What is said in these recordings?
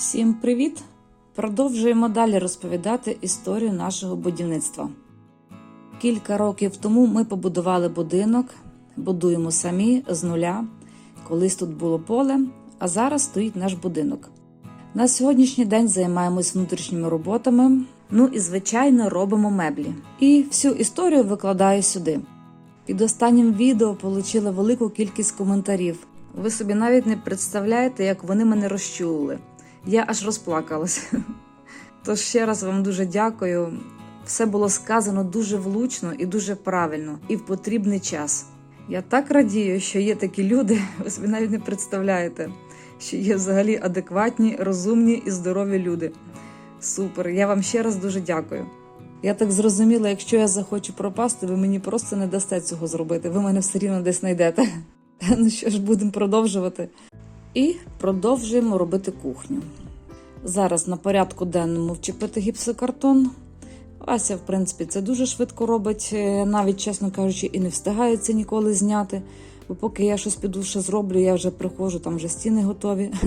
Всім привіт! Продовжуємо далі розповідати історію нашого будівництва. Кілька років тому ми побудували будинок, будуємо самі з нуля. Колись тут було поле, а зараз стоїть наш будинок. На сьогоднішній день займаємось внутрішніми роботами. Ну і звичайно робимо меблі. І всю історію викладаю сюди. Під останнім відео отримала велику кількість коментарів. Ви собі навіть не представляєте, як вони мене розчулили. Я аж розплакалась. Тож ще раз вам дуже дякую. Все було сказано дуже влучно і дуже правильно, і в потрібний час. Я так радію, що є такі люди, ви собі навіть не представляєте, що є взагалі адекватні, розумні і здорові люди. Супер, я вам ще раз дуже дякую. Я так зрозуміла, якщо я захочу пропасти, ви мені просто не дасте цього зробити. Ви мене все рівно десь знайдете. Ну що ж, будемо продовжувати. І продовжуємо робити кухню. Зараз на порядку денному вчепити гіпсокартон. Ася, в принципі, це дуже швидко робить, е, навіть, чесно кажучи, і не встигає це ніколи зняти. Бо поки я щось піду зроблю, я вже приходжу, там вже стіни готові.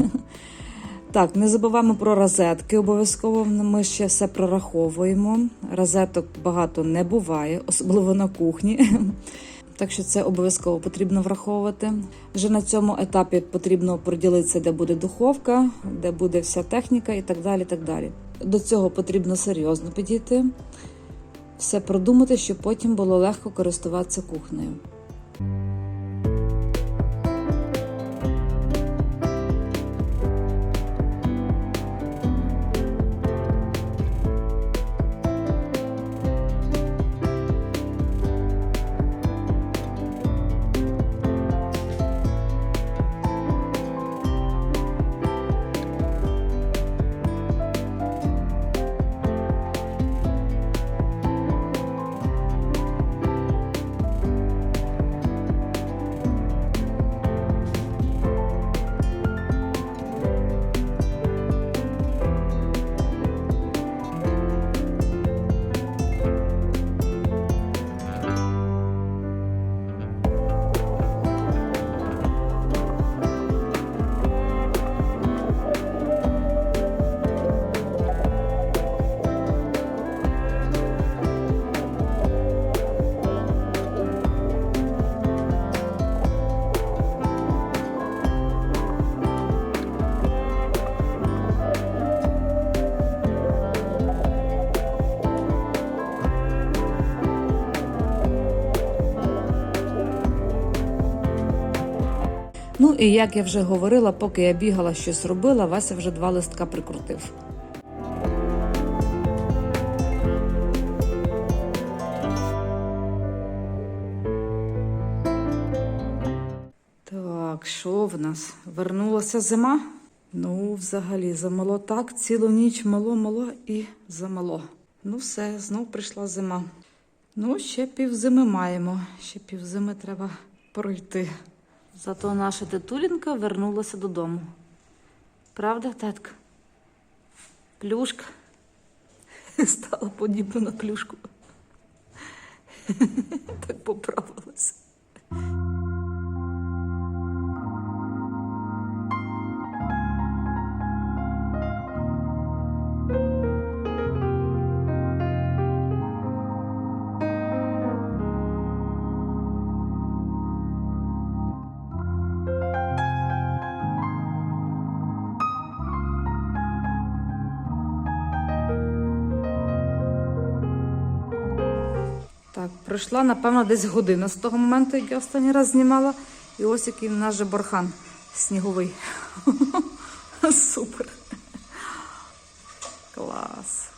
Так, не забуваємо про розетки. Обов'язково ми ще все прораховуємо. Розеток багато не буває, особливо на кухні. Так що це обов'язково потрібно враховувати. Вже на цьому етапі потрібно поділитися, де буде духовка, де буде вся техніка і так далі. так далі. До цього потрібно серйозно підійти, все продумати, щоб потім було легко користуватися кухнею. Ну і як я вже говорила, поки я бігала щось робила, Вася вже два листка прикрутив. Так, що в нас? Вернулася зима? Ну, взагалі, замало так, цілу ніч мало-мало і замало. Ну, все, знов прийшла зима. Ну, ще півзими маємо. Ще півзими треба пройти. Зато наша тетулінка вернулася додому. Правда, татка? Плюшка стала подібна на плюшку. Так поправилася. Пройшла, напевно, десь година з того моменту, як я останній раз знімала. І ось який в нас же бархан сніговий. Супер. Клас.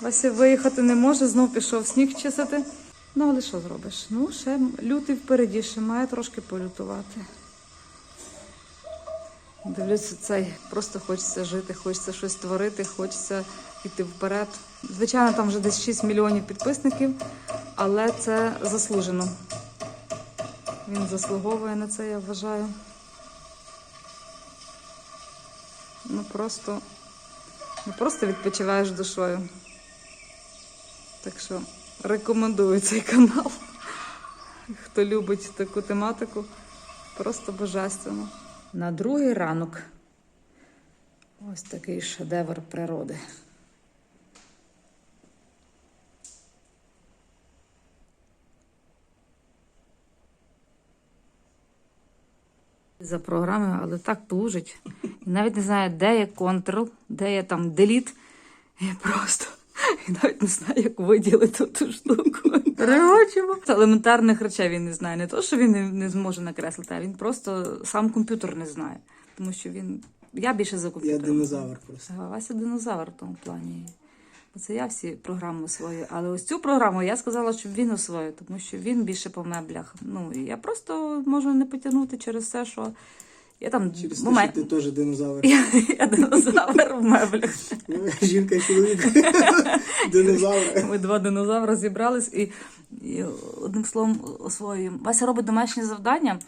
Вася виїхати не може, знов пішов сніг чистити. Ну, але що зробиш? Ну, ще лютий впереді, ще має трошки полютувати. Дивлюся, цей просто хочеться жити, хочеться щось творити, хочеться йти вперед. Звичайно, там вже десь 6 мільйонів підписників, але це заслужено. Він заслуговує на це, я вважаю. Ну просто не просто відпочиваєш душою. Так що рекомендую цей канал. Хто любить таку тематику, просто божественно. На другий ранок. Ось такий шедевр природи. За програмою, але так плужить. І навіть не знаю, де є Ctrl, де є там Delete. Я просто і навіть не знаю, як виділити ту штуку. Речимо. Елементарних речей він не знає. Не то, що він не, зможе накреслити, а він просто сам комп'ютер не знає. Тому що він. Я більше за Я динозавр просто. Вася динозавр в тому плані. Це я всі програми освоюю. Але ось цю програму я сказала, щоб він освоїв, тому що він більше по меблях. Ну, я просто можу не потягнути через те, що я там Через те, що ти теж динозавр. Я, я динозавр в меблях. Жінка і чоловік. Динозавр. Ми два динозаври зібрались і, і одним словом освоюємо. Вася робить домашні завдання.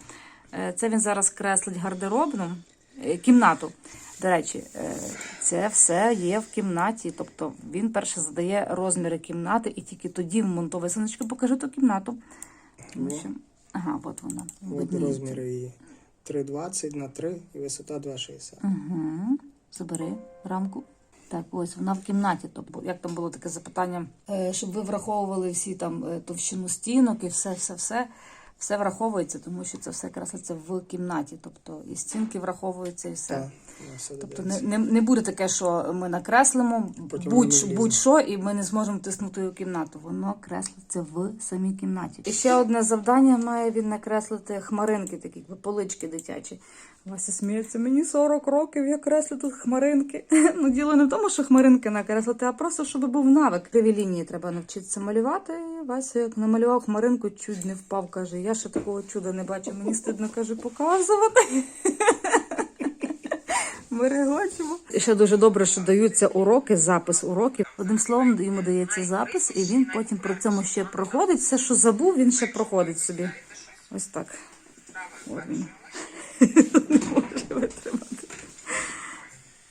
Е, Це він зараз креслить гардеробну е, кімнату. До речі, е, це все є в кімнаті. Тобто він перше задає розміри кімнати і тільки тоді вмонтовує. Синочки, покажи ту кімнату. Тому що... Ага, от вона. От розміри її. 3,20 на 3 і висота 2,60. Угу. Забери рамку. Так, ось вона в кімнаті. Тобто, як там було таке запитання, е, щоб ви враховували всі там е, товщину стінок і все, все, все. Все враховується, тому що це все креслиться в кімнаті. Тобто і стінки враховуються, і все. Так, все Тобто не, не, не буде таке, що ми накреслимо будь-що, будь і ми не зможемо тиснути у кімнату. Воно креслиться в самій кімнаті. І ще одне завдання має він накреслити хмаринки, такі полички дитячі. Вася сміється, мені 40 років, я креслю тут хмаринки. Ну, діло не в тому, що хмаринки накреслити, а просто, щоб був навик. Криві лінії треба навчитися малювати. І Вася, як намалював хмаринку, чуть не впав, каже, я ще такого чуда не бачив, мені стидно, каже, показувати. Ми регочемо. Ще дуже добре, що даються уроки, запис уроків. Одним словом, йому дається запис, і він потім при цьому ще проходить. Все, що забув, він ще проходить собі. Ось так. От він. Не може витримати.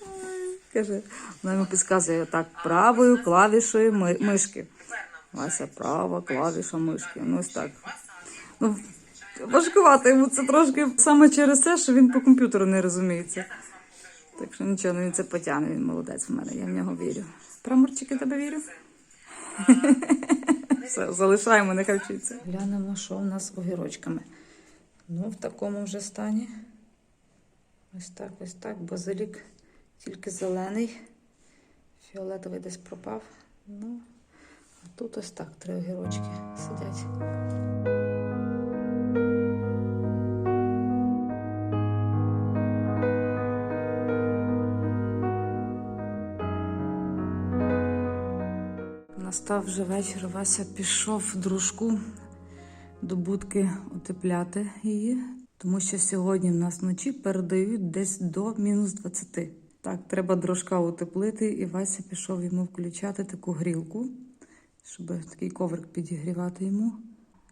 Ой, Каже, вона йому підказує так, правою клавішою ми- мишки. Вася, права клавіша мишки. Ну ось так. Ну, важкувато йому це трошки саме через те, що він по комп'ютеру не розуміється. Так що нічого, ну він це потягне, він молодець в мене, я в нього вірю. Праморчики тебе вірю. Все, залишаємо, нехай вчиться. Глянемо, що в нас огірочками. Ну, в такому вже стані. Ось так, ось так. Базилік тільки зелений. Фіолетовий десь пропав. Ну, а тут ось так три огірочки сидять. Настав вже вечір. Вася пішов дружку до будки утепляти її, тому що сьогодні в нас вночі передають десь до мінус 20. Так, треба дрожка утеплити, і Вася пішов йому включати таку грілку, щоб такий коврик підігрівати йому,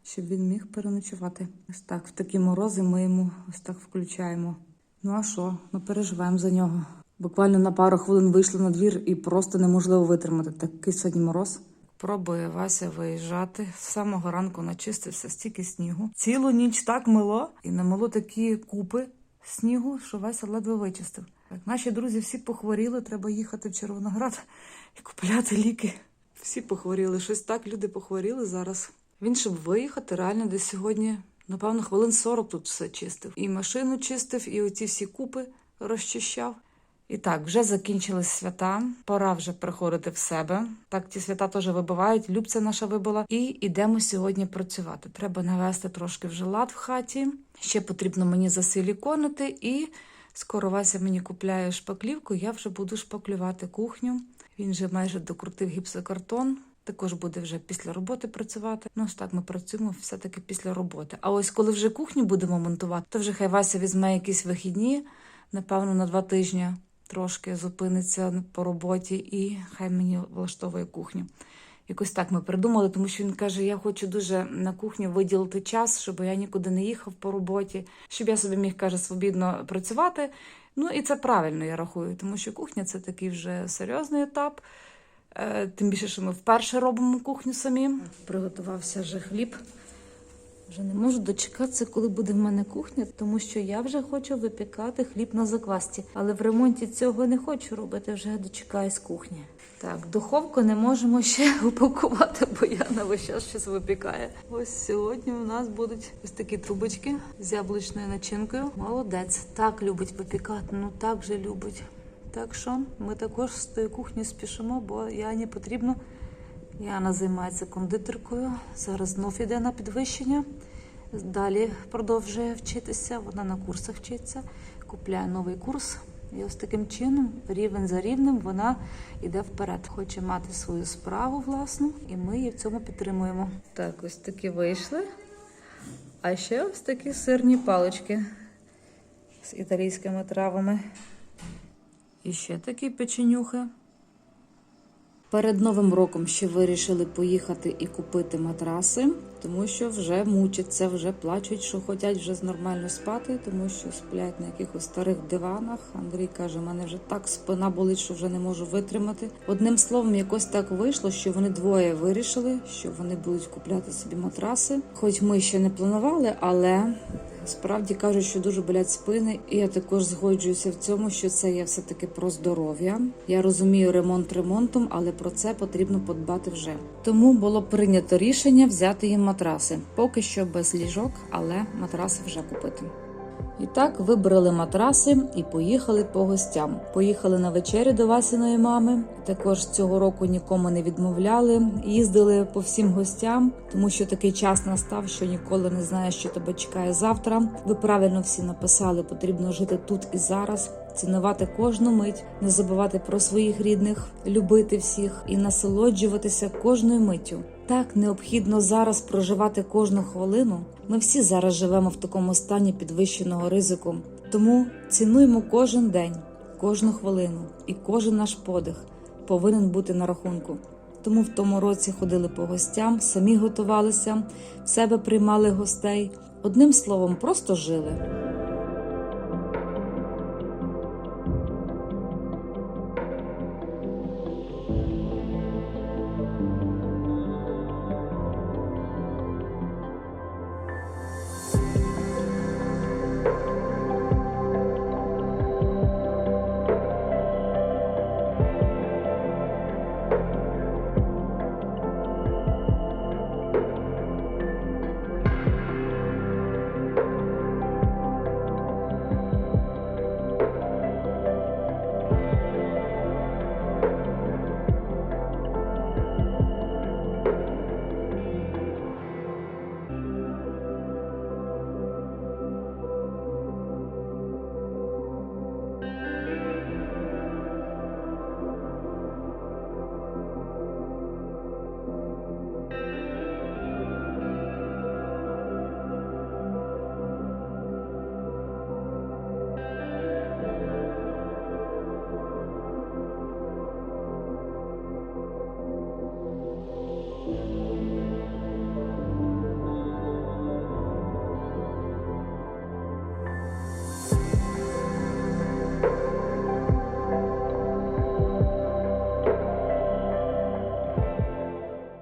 щоб він міг переночувати. Ось так, в такі морози ми йому ось так включаємо. Ну а що? Ми переживаємо за нього. Буквально на пару хвилин вийшли на двір і просто неможливо витримати. Такий сьогодні мороз. Пробує Вася виїжджати. З самого ранку начистився стільки снігу. Цілу ніч так мило і намило такі купи снігу, що Вася ледве вичистив. Так, наші друзі всі похворіли, треба їхати в Червоноград і купляти ліки. Всі похворіли. Щось так люди похворіли зараз. Він, щоб виїхати, реально десь сьогодні, напевно, хвилин 40 тут все чистив. І машину чистив, і оці всі купи розчищав. І так, вже закінчились свята. Пора вже приходити в себе. Так, ті свята теж вибивають. Любця наша вибила. І йдемо сьогодні працювати. Треба навести трошки вже лад в хаті. Ще потрібно мені засиліконити. І скоро Вася мені купляє шпаклівку. Я вже буду шпаклювати кухню. Він вже майже докрутив гіпсокартон. Також буде вже після роботи працювати. Ну, ось так ми працюємо все-таки після роботи. А ось коли вже кухню будемо монтувати, то вже хай Вася візьме якісь вихідні, напевно, на два тижні трошки зупиниться по роботі і хай мені влаштовує кухню. Якось так ми придумали, тому що він каже: я хочу дуже на кухню виділити час, щоб я нікуди не їхав по роботі, щоб я собі міг каже свобідно працювати. Ну і це правильно, я рахую, тому що кухня це такий вже серйозний етап. Е, Тим більше, що ми вперше робимо кухню самі. Приготувався вже хліб. Вже не можу дочекатися, коли буде в мене кухня, тому що я вже хочу випікати хліб на заквасті. Але в ремонті цього не хочу робити, вже дочекаюсь кухні. Так, духовку не можемо ще упакувати, бо Яна весь час щось випікає. Ось сьогодні у нас будуть ось такі трубочки з яблучною начинкою. Молодець, так любить випікати, ну так же любить. Так що ми також з тої кухні спішимо, бо Яні потрібно. Яна займається кондитеркою. Зараз знов іде на підвищення. Далі продовжує вчитися. Вона на курсах вчиться, купляє новий курс. І ось таким чином, рівень за рівнем, вона йде вперед. Хоче мати свою справу власну, і ми її в цьому підтримуємо. Так, ось такі вийшли. А ще ось такі сирні палички з італійськими травами. І ще такі печенюхи. Перед новим роком ще вирішили поїхати і купити матраси, тому що вже мучаться, вже плачуть, що хочуть вже нормально спати, тому що сплять на якихось старих диванах. Андрій каже, мене вже так спина болить, що вже не можу витримати. Одним словом, якось так вийшло, що вони двоє вирішили, що вони будуть купляти собі матраси. Хоч ми ще не планували, але Справді кажуть, що дуже болять спини, і я також згоджуюся в цьому, що це є все таки про здоров'я. Я розумію ремонт ремонтом, але про це потрібно подбати вже. Тому було прийнято рішення взяти їм матраси. Поки що без ліжок, але матраси вже купити. І так вибрали матраси і поїхали по гостям. Поїхали на вечерю до Васиної мами. Також цього року нікому не відмовляли. Їздили по всім гостям, тому що такий час настав, що ніколи не знаєш, що тебе чекає завтра. Ви правильно всі написали, потрібно жити тут і зараз. Цінувати кожну мить, не забувати про своїх рідних, любити всіх і насолоджуватися кожною миттю. Так необхідно зараз проживати кожну хвилину. Ми всі зараз живемо в такому стані підвищеного ризику. Тому цінуємо кожен день, кожну хвилину і кожен наш подих повинен бути на рахунку. Тому в тому році ходили по гостям, самі готувалися, в себе приймали гостей. Одним словом, просто жили.